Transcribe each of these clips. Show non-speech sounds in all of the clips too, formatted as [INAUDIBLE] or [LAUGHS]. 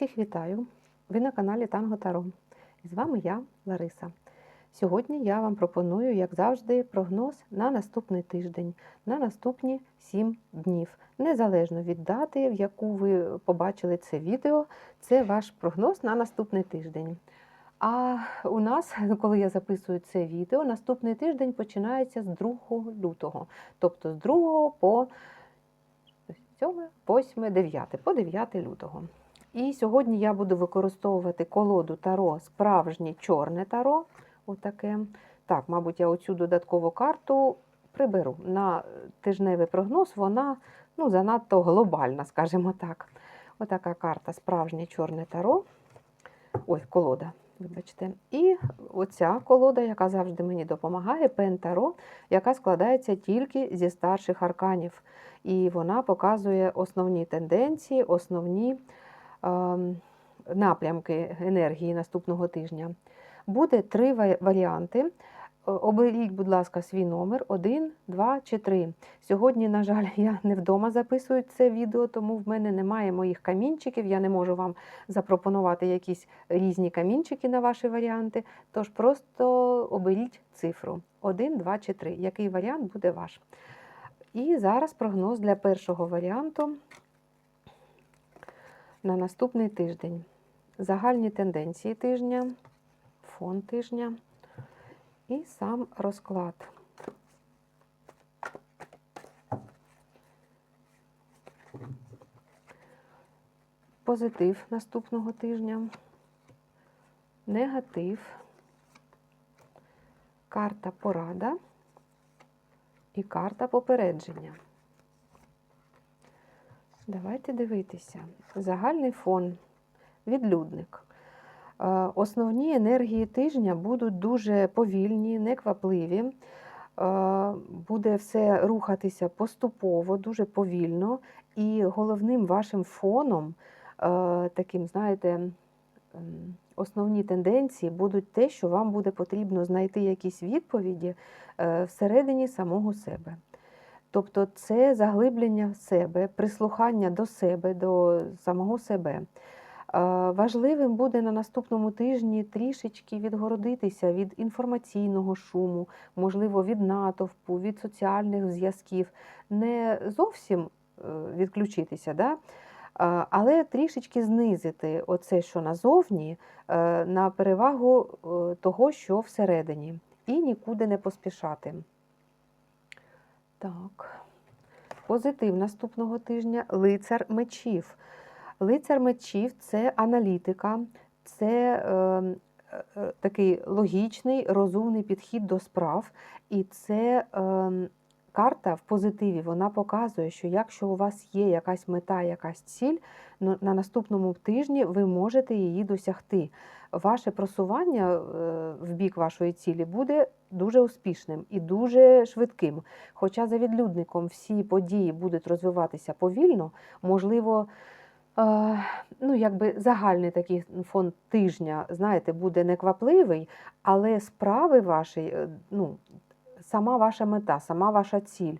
Всіх вітаю! Ви на каналі Танго Таро. І з вами я, Лариса. Сьогодні я вам пропоную, як завжди, прогноз на наступний тиждень, на наступні 7 днів. Незалежно від дати, в яку ви побачили це відео, це ваш прогноз на наступний тиждень. А у нас, коли я записую це відео, наступний тиждень починається з 2 лютого, тобто з 2 по 7, 8, 9, по 9 лютого. І сьогодні я буду використовувати колоду Таро справжнє чорне таро. Отаке. Так, мабуть, я оцю додаткову карту приберу. На тижневий прогноз вона ну, занадто глобальна, скажімо так. Отака карта справжнє чорне таро. Ой, колода, вибачте. І оця колода, яка завжди мені допомагає, пен таро, яка складається тільки зі старших арканів. І вона показує основні тенденції, основні напрямки енергії наступного тижня. Буде три варіанти. Е, Оберіть, будь ласка, свій номер 1, 2 чи 3. Сьогодні, на жаль, [LAUGHS] я не вдома записую це відео, тому в мене немає моїх камінчиків. Я не можу вам запропонувати якісь різні камінчики на ваші варіанти. Тож просто оберіть цифру 1, 2 чи 3. Який варіант буде ваш? І зараз прогноз для першого варіанту на наступний тиждень. Загальні тенденції тижня, фон тижня і сам розклад. Позитив наступного тижня, негатив, карта порада і карта попередження. Давайте дивитися. Загальний фон, відлюдник. Е, Основні енергії тижня будуть дуже повільні, неквапливі. Е, Буде все рухатися поступово, дуже повільно. І головним вашим фоном, е, таким, знаєте, основні тенденції будуть те, що вам буде потрібно знайти якісь відповіді всередині самого себе. Тобто це заглиблення в себе, прислухання до себе, до самого себе. Е, Важливим буде на наступному тижні трішечки відгородитися від інформаційного шуму, можливо, від натовпу, від соціальних зв'язків, не зовсім е, відключитися, да? е, але трішечки знизити оце, що назовні, на перевагу того, що всередині, і нікуди не поспішати. Так. Позитив наступного тижня лицар мечів. Лицар мечів це аналітика, це е, е, такий логічний, розумний підхід до справ. І це е, карта в позитиві. Вона показує, що якщо у вас є якась мета, якась ціль, на наступному тижні ви можете її досягти. Ваше просування е, в бік вашої цілі буде дуже успішним і дуже швидким. Хоча за відлюдником всі події будуть розвиватися повільно, можливо, е, ну, якби загальний такий фон тижня, знаєте, буде неквапливий, але справи ваші, е, ну, сама ваша мета, сама ваша ціль.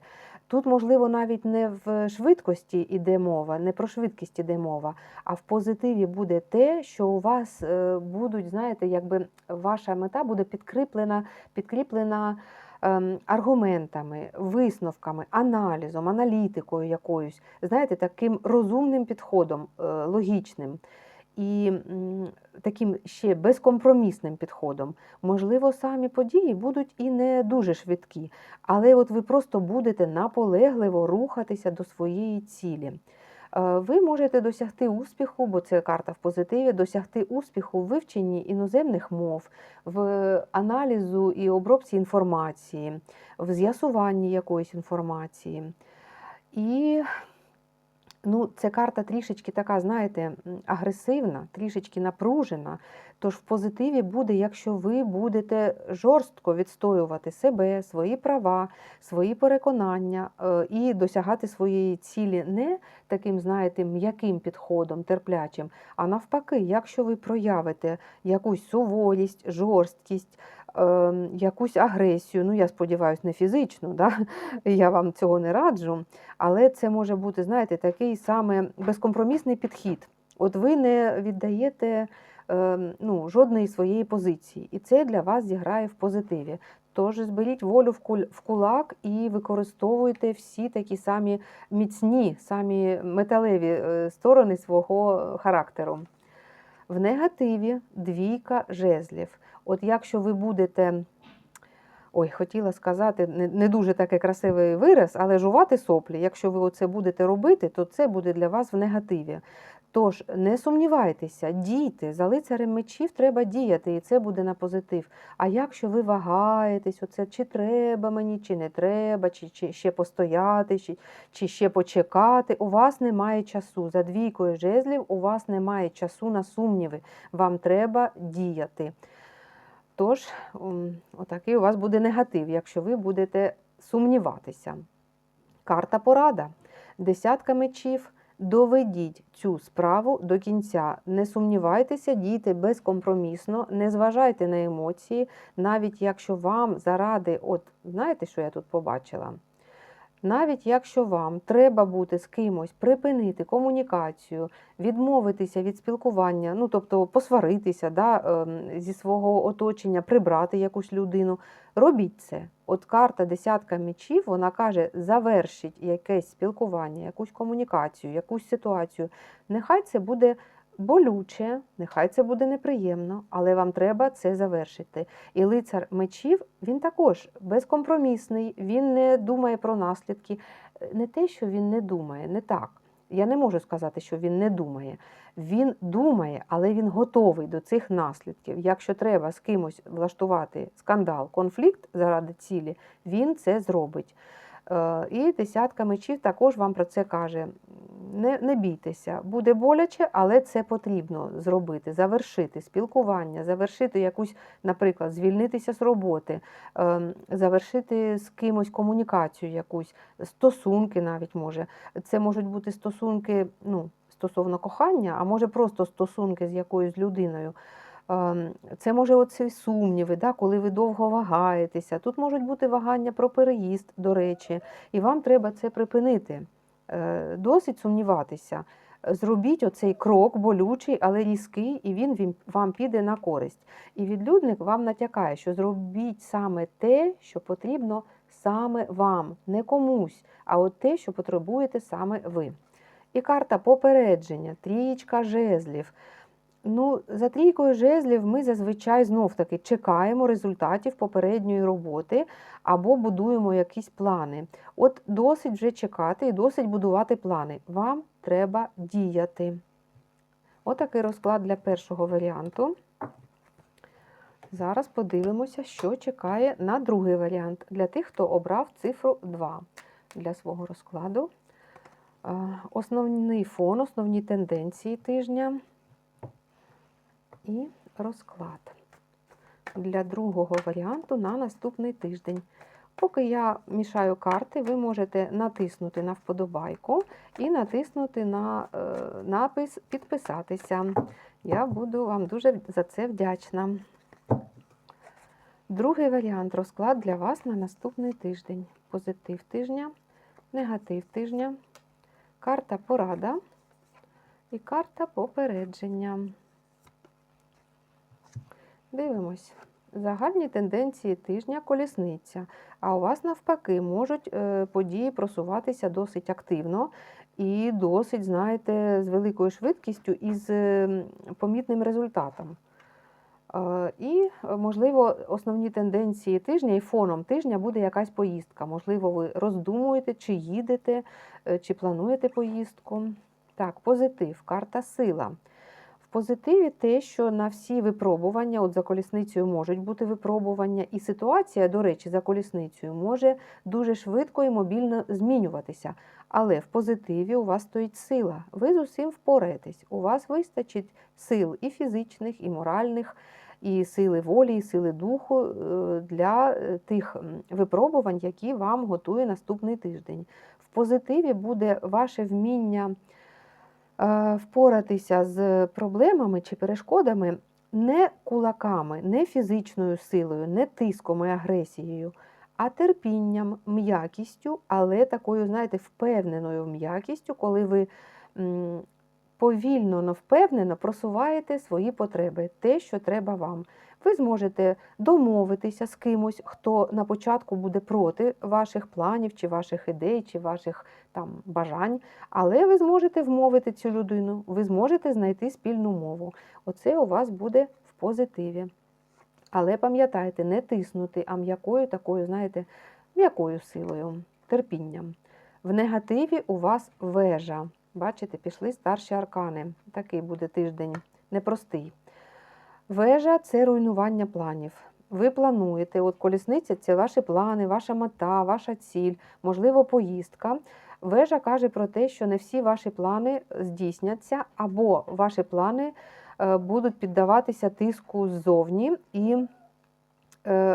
Тут, можливо, навіть не в швидкості йде мова, не про швидкість іде мова, а в позитиві буде те, що у вас е, будуть, знаєте, якби ваша мета буде підкріплена, підкріплена ем, аргументами, висновками, аналізом, аналітикою якоюсь, знаєте, таким розумним підходом, е, логічним. І таким ще безкомпромісним підходом. Можливо, самі події будуть і не дуже швидкі, але от ви просто будете наполегливо рухатися до своєї цілі. Е, Ви можете досягти успіху, бо це карта в позитиві, досягти успіху в вивченні іноземних мов, в аналізу і обробці інформації, в з'ясуванні якоїсь інформації. І ну, це карта трішечки така, знаєте, агресивна, трішечки напружена. Тож в позитиві буде, якщо ви будете жорстко відстоювати себе, свої права, свої переконання е, і досягати своєї цілі не таким, знаєте, м'яким підходом, терплячим, а навпаки, якщо ви проявите якусь суворість, жорсткість, якусь агресію, ну я сподіваюся, не фізичну, да? [LAUGHS] я вам цього не раджу, але це може бути, знаєте, такий саме безкомпромісний підхід. От ви не віддаєте е, ну, жодної своєї позиції, і це для вас зіграє в позитиві. Тож зберіть волю в кулак і використовуйте всі такі самі міцні, самі металеві е, сторони свого характеру. В негативі двійка жезлів. От якщо ви будете, ой, хотіла сказати, не, не дуже такий красивий вираз, але жувати соплі, якщо ви оце будете робити, то це буде для вас в негативі. Тож не сумнівайтеся, дійте, за лицарем мечів треба діяти, і це буде на позитив. А якщо ви вагаєтесь, оце чи треба мені, чи не треба, чи, чи ще постояти, чи, чи ще почекати, у вас немає часу. За двійкою жезлів у вас немає часу на сумніви. Вам треба діяти. Тож, отакий у вас буде негатив, якщо ви будете сумніватися. Карта порада. Десятка мечів. Доведіть цю справу до кінця. Не сумнівайтеся, дійте безкомпромісно, не зважайте на емоції, навіть якщо вам заради, от знаєте, що я тут побачила? Навіть якщо вам треба бути з кимось, припинити комунікацію, відмовитися від спілкування, ну тобто посваритися да, ем, зі свого оточення, прибрати якусь людину, робіть це. От карта десятка мечів, вона каже, завершіть якесь спілкування, якусь комунікацію, якусь ситуацію. Нехай це буде болюче, нехай це буде неприємно, але вам треба це завершити. І лицар мечів він також безкомпромісний, він не думає про наслідки. Не те, що він не думає, не так. Я не можу сказати, що він не думає. Він думає, але він готовий до цих наслідків. Якщо треба з кимось влаштувати скандал, конфлікт заради цілі, він це зробить. Е, І десятка мечів також вам про це каже. Не, не бійтеся, буде боляче, але це потрібно зробити, завершити спілкування, завершити якусь, наприклад, звільнитися з роботи, ем, завершити з кимось комунікацію, якусь стосунки навіть може. Це можуть бути стосунки ну, стосовно кохання, а може просто стосунки з якоюсь людиною. Це може оці сумніви, да, коли ви довго вагаєтеся. Тут можуть бути вагання про переїзд, до речі, і вам треба це припинити. Е, Досить сумніватися. Зробіть оцей крок болючий, але різкий, і він- вам піде на користь. І відлюдник вам натякає, що зробіть саме те, що потрібно саме вам, не комусь, а от те, що потребуєте саме ви. І карта попередження, трієчка жезлів. Ну, за трійкою жезлів ми зазвичай знов-таки чекаємо результатів попередньої роботи або будуємо якісь плани. От досить вже чекати і досить будувати плани. Вам треба діяти. Отакий розклад для першого варіанту. Зараз подивимося, що чекає на другий варіант для тих, хто обрав цифру 2 для свого розкладу. Е, Основний фон, основні тенденції тижня і розклад для другого варіанту на наступний тиждень. Поки я мішаю карти, ви можете натиснути на вподобайку і натиснути на е, напис Підписатися. Я буду вам дуже за це вдячна. Другий варіант розклад для вас на наступний тиждень. Позитив тижня, негатив тижня, карта порада і карта попередження. Дивимось. Загальні тенденції тижня колісниця. А у вас навпаки можуть е, події просуватися досить активно і досить, знаєте, з великою швидкістю і з помітним результатом. Е, І, можливо, основні тенденції тижня і фоном тижня буде якась поїздка. Можливо, ви роздумуєте, чи їдете, е, чи плануєте поїздку. Так, позитив, карта сила. Позитиві те, що на всі випробування, от за колісницею можуть бути випробування, і ситуація, до речі, за колісницею може дуже швидко і мобільно змінюватися. Але в позитиві у вас стоїть сила. Ви з усім впораєтесь. У вас вистачить сил і фізичних, і моральних, і сили волі, і сили духу е, для е, тих випробувань, які вам готує наступний тиждень. В позитиві буде ваше вміння впоратися з проблемами чи перешкодами не кулаками, не фізичною силою, не тиском і агресією, а терпінням, м'якістю, але такою, знаєте, впевненою м'якістю, коли ви повільно, но впевнено просуваєте свої потреби, те, що треба вам. Ви зможете домовитися з кимось, хто на початку буде проти ваших планів, чи ваших ідей, чи ваших там бажань, але ви зможете вмовити цю людину, ви зможете знайти спільну мову. Оце у вас буде в позитиві. Але пам'ятайте, не тиснути, а м'якою такою, знаєте, м'якою силою, терпінням. В негативі у вас вежа. Бачите, пішли старші аркани. Такий буде тиждень непростий. Вежа це руйнування планів. Ви плануєте, от колісниця це ваші плани, ваша мета, ваша ціль, можливо, поїздка. Вежа каже про те, що не всі ваші плани здійсняться, або ваші плани е, будуть піддаватися тиску ззовні і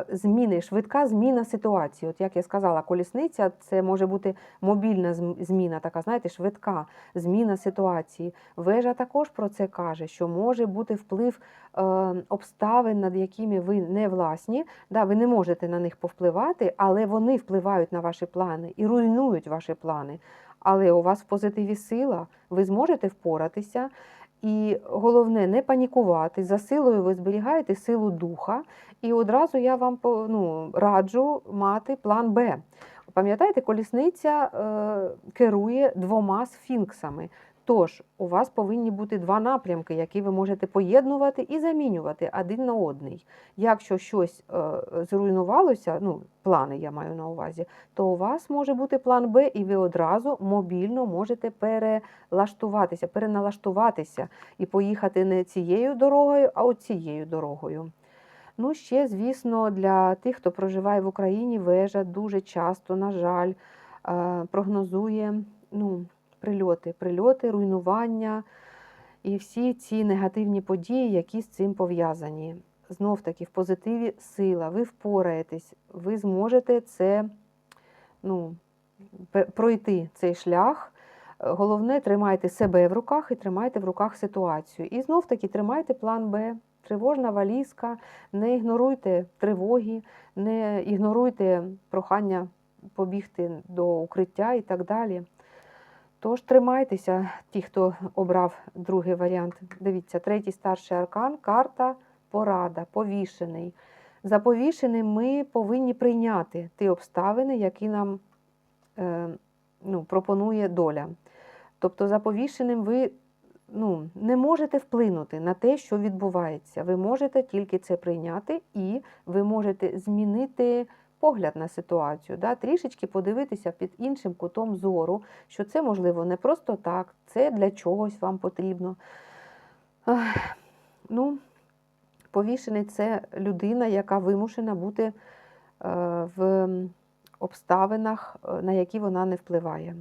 зміни, швидка зміна ситуації. От як я сказала, колісниця це може бути мобільна зміна, така, знаєте, швидка зміна ситуації. Вежа також про це каже, що може бути вплив е, обставин, над якими ви не власні. Да, ви не можете на них повпливати, але вони впливають на ваші плани і руйнують ваші плани. Але у вас в позитиві сила, ви зможете впоратися. І головне не панікувати. За силою ви зберігаєте силу духа. І одразу я вам ну, раджу мати план Б. Пам'ятаєте, колісниця е, керує двома сфінксами. Тож у вас повинні бути два напрямки, які ви можете поєднувати і замінювати один на одний. Якщо щось е, зруйнувалося, ну, плани я маю на увазі, то у вас може бути план Б, і ви одразу мобільно можете перелаштуватися, переналаштуватися і поїхати не цією дорогою, а от цією дорогою. Ну, ще, звісно, для тих, хто проживає в Україні, вежа дуже часто, на жаль, е, прогнозує ну, прильоти, прильоти, руйнування і всі ці негативні події, які з цим пов'язані. Знов таки, в позитиві сила, ви впораєтесь, ви зможете це ну, пройти цей шлях. Головне, тримайте себе в руках і тримайте в руках ситуацію. І знов таки тримайте план Б. Тривожна валізка, не ігноруйте тривоги, не ігноруйте прохання побігти до укриття і так далі. Тож тримайтеся, ті, хто обрав другий варіант. Дивіться, третій старший аркан, карта порада, повішений. За повішеним ми повинні прийняти ті обставини, які нам е, ну, пропонує доля. Тобто, за повішеним ви ну, не можете вплинути на те, що відбувається. Ви можете тільки це прийняти, і ви можете змінити погляд на ситуацію, да? трішечки подивитися під іншим кутом зору, що це можливо не просто так, це для чогось вам потрібно. Ну, повішений це людина, яка вимушена бути е, в обставинах, е, на які вона не впливає.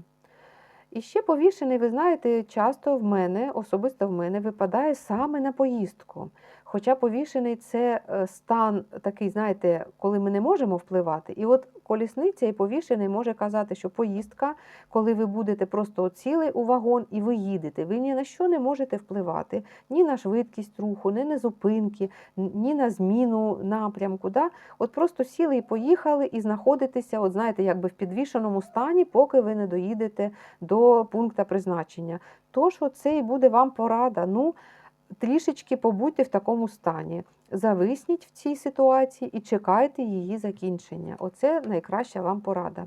І ще повішений, ви знаєте, часто в мене, особисто в мене, випадає саме на поїздку. Хоча повішений це е, стан такий, знаєте, коли ми не можемо впливати. І от колісниця і повішений може казати, що поїздка, коли ви будете просто от сіли у вагон і ви їдете, ви ні на що не можете впливати, ні на швидкість руху, ні на зупинки, ні на зміну напрямку. Да? От просто сіли і поїхали, і знаходитеся, от знаєте, якби в підвішеному стані, поки ви не доїдете до пункту призначення. Тож, оце і буде вам порада. Ну, трішечки побудьте в такому стані. Зависніть в цій ситуації і чекайте її закінчення. Оце найкраща вам порада.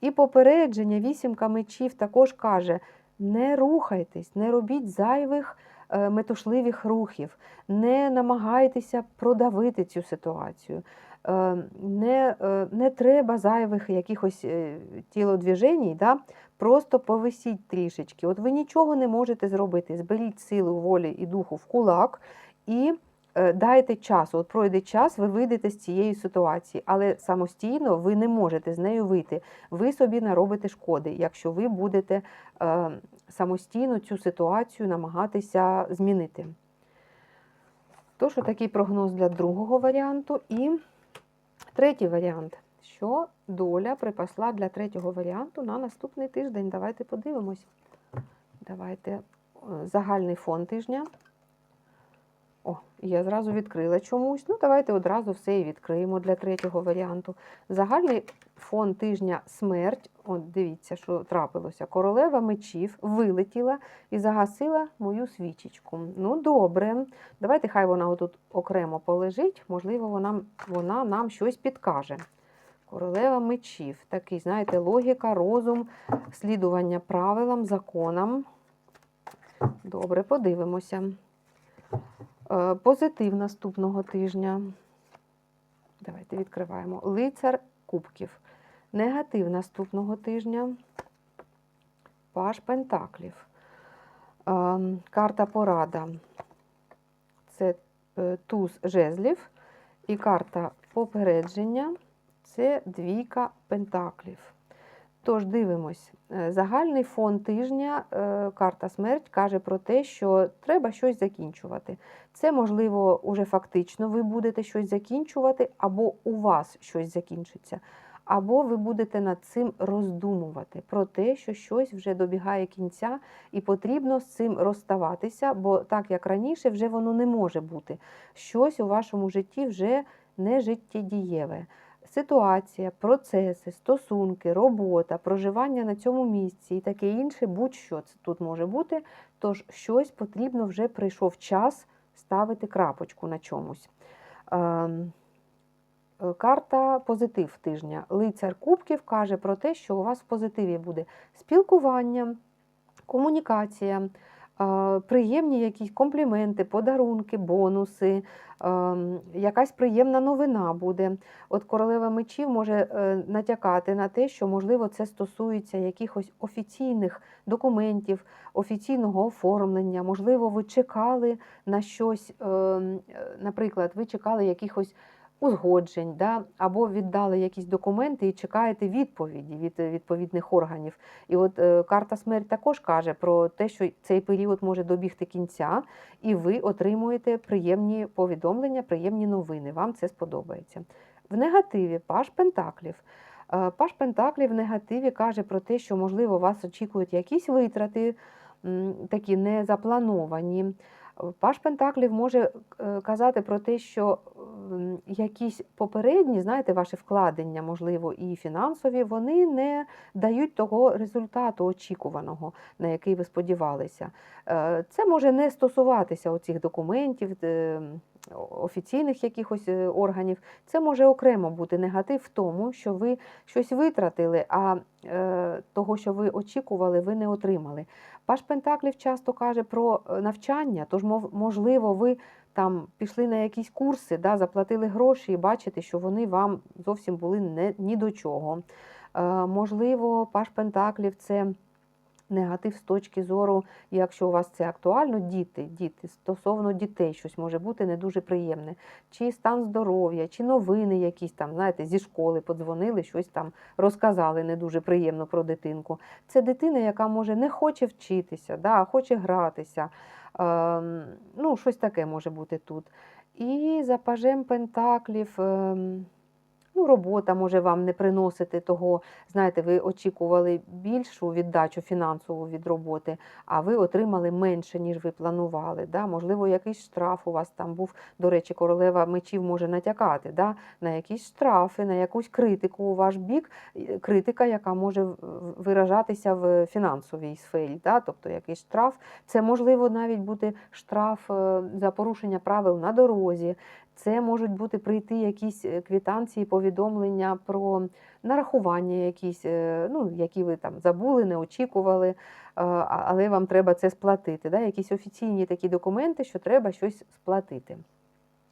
І попередження вісімка мечів також каже: не рухайтесь, не робіть зайвих метушливих рухів, не намагайтеся продавити цю ситуацію. Е, Не, е, не треба зайвих якихось е, тілодвіженій, да? просто повисіть трішечки. От ви нічого не можете зробити. Зберіть силу волі і духу в кулак і е, дайте часу. От пройде час, ви вийдете з цієї ситуації, але самостійно ви не можете з нею вийти. Ви собі наробите шкоди, якщо ви будете е, самостійно цю ситуацію намагатися змінити. Тож, такий прогноз для другого варіанту. І третій варіант. Що доля припасла для третього варіанту на наступний тиждень? Давайте подивимось. Давайте е, загальний фон тижня. О, я зразу відкрила чомусь. Ну, давайте одразу все і відкриємо для третього варіанту. Загальний фон тижня смерть. От дивіться, що трапилося. Королева мечів вилетіла і загасила мою свічечку. Ну, добре. Давайте хай вона отут окремо полежить. Можливо, вона, вона нам щось підкаже. Королева мечів. Такий, знаєте, логіка, розум, слідування правилам, законам. Добре, подивимося. Е, Позитив наступного тижня. Давайте відкриваємо. Лицар кубків. Негатив наступного тижня. Паш Пентаклів. Е, Карта порада. Це е, туз жезлів. І карта попередження це двійка пентаклів. Тож дивимось, Е, загальний фон тижня, е, карта смерть каже про те, що треба щось закінчувати. Це, можливо, уже фактично ви будете щось закінчувати, або у вас щось закінчиться, або ви будете над цим роздумувати про те, що щось вже добігає кінця, і потрібно з цим розставатися, бо так як раніше, вже воно не може бути. Щось у вашому житті вже не життєдієве ситуація, процеси, стосунки, робота, проживання на цьому місці і таке інше, будь-що це тут може бути. Тож щось потрібно вже прийшов час ставити крапочку на чомусь. Е, Карта позитив тижня. Лицар Кубків каже про те, що у вас в позитиві буде спілкування, комунікація, е, приємні якісь компліменти, подарунки, бонуси, ем, якась приємна новина буде. От королева мечів може е, натякати на те, що, можливо, це стосується якихось офіційних документів, офіційного оформлення. Можливо, ви чекали на щось, ем, е, наприклад, ви чекали якихось узгоджень, да? або віддали якісь документи і чекаєте відповіді від е, відповідних органів. І от е, карта смерть також каже про те, що цей період може добігти кінця, і ви отримуєте приємні повідомлення, приємні новини. Вам це сподобається. В негативі Паш Пентаклів. Е, Паш Пентаклів в негативі каже про те, що, можливо, вас очікують якісь витрати, такі незаплановані. Паш Пентаклів може е, казати про те, що якісь попередні, знаєте, ваші вкладення, можливо, і фінансові, вони не дають того результату очікуваного, на який ви сподівалися. Е, Це може не стосуватися оцих документів, е, офіційних якихось е, органів. Це може окремо бути негатив в тому, що ви щось витратили, а того, що ви очікували, ви не отримали. Паш Пентаклів часто каже про навчання, тож, можливо, ви там пішли на якісь курси, да, заплатили гроші і бачите, що вони вам зовсім були не, ні до чого. Е, можливо, Паш Пентаклів це негатив з точки зору, якщо у вас це актуально, діти, діти, стосовно дітей щось може бути не дуже приємне. Чи стан здоров'я, чи новини якісь там, знаєте, зі школи подзвонили, щось там розказали не дуже приємно про дитинку. Це дитина, яка може не хоче вчитися, да, а хоче гратися. Ем, ну, щось таке може бути тут. І за пажем пентаклів. Ну, робота може вам не приносити того, знаєте, ви очікували більшу віддачу фінансову від роботи, а ви отримали менше, ніж ви планували. Да? Можливо, якийсь штраф у вас там був. До речі, королева мечів може натякати да? на якісь штрафи, на якусь критику у ваш бік, критика, яка може виражатися в фінансовій сфері. Да? Тобто якийсь штраф. Це можливо навіть бути штраф е, за порушення правил на дорозі. Це можуть бути прийти якісь е, квитанції, повідомлення про нарахування, якісь, е, ну, які ви там забули, не очікували, е, але вам треба це сплатити. Да? Якісь офіційні такі документи, що треба щось сплатити.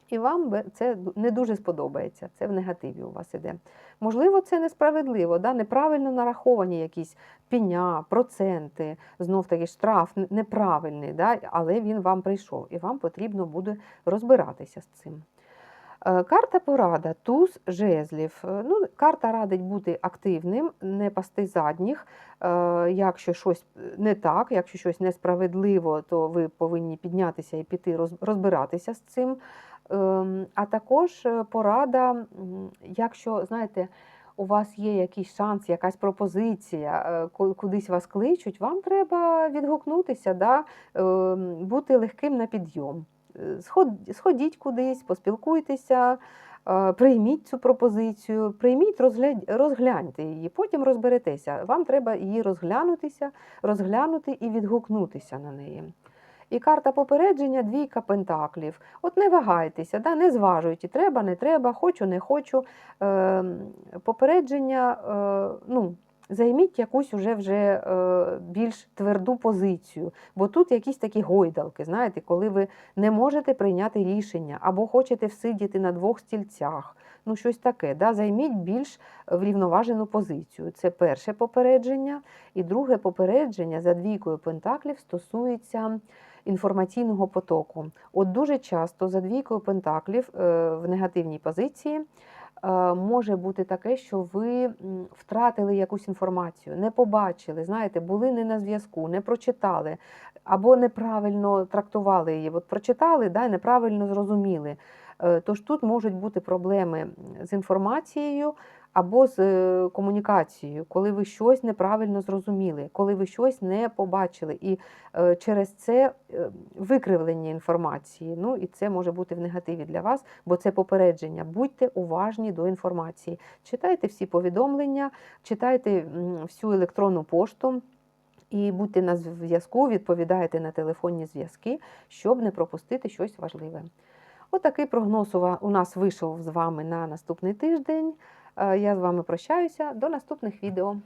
І вам це не дуже сподобається, це в негативі у вас іде. Можливо, це несправедливо, да? неправильно нараховані якісь пеня, проценти, знов таки штраф неправильний, да? але він вам прийшов, і вам потрібно буде розбиратися з цим. Е, Карта порада, туз жезлів. Е, Ну, карта радить бути активним, не пасти задніх. Е, Якщо щось не так, якщо щось несправедливо, то ви повинні піднятися і піти розбиратися з цим. Ем, А також порада, якщо, знаєте, у вас є якийсь шанс, якась пропозиція, кудись вас кличуть, вам треба відгукнутися, да? ем, бути легким на підйом. Сход- сходіть кудись, поспілкуйтеся, е, прийміть цю пропозицію, прийміть, розглянь- розгляньте її, потім розберетеся. Вам треба її розглянутися, розглянути і відгукнутися на неї. І карта попередження двійка пентаклів. От не вагайтеся, да, не зважуйте, треба, не треба, хочу, не хочу. Е, попередження, е, ну, займіть якусь уже вже е, більш тверду позицію. Бо тут якісь такі гойдалки, знаєте, коли ви не можете прийняти рішення або хочете всидіти на двох стільцях. Ну, щось таке. Да? Займіть більш врівноважену позицію. Це перше попередження. І друге попередження за двійкою пентаклів стосується інформаційного потоку. От дуже часто за двійкою пентаклів е, в негативній позиції може бути таке, що ви втратили якусь інформацію, не побачили, знаєте, були не на зв'язку, не прочитали або неправильно трактували її. От прочитали, да, неправильно зрозуміли. Е, Тож тут можуть бути проблеми з інформацією або з е, комунікацією, коли ви щось неправильно зрозуміли, коли ви щось не побачили. І е, через це е, викривлення інформації. Ну і це може бути в негативі для вас, бо це попередження. Будьте уважні до інформації. Читайте всі повідомлення, читайте всю електронну пошту. І будьте на зв'язку, відповідайте на телефонні зв'язки, щоб не пропустити щось важливе. Отакий прогноз у ва- у нас вийшов з вами на наступний тиждень. Е, Я з вами прощаюся. До наступних відео.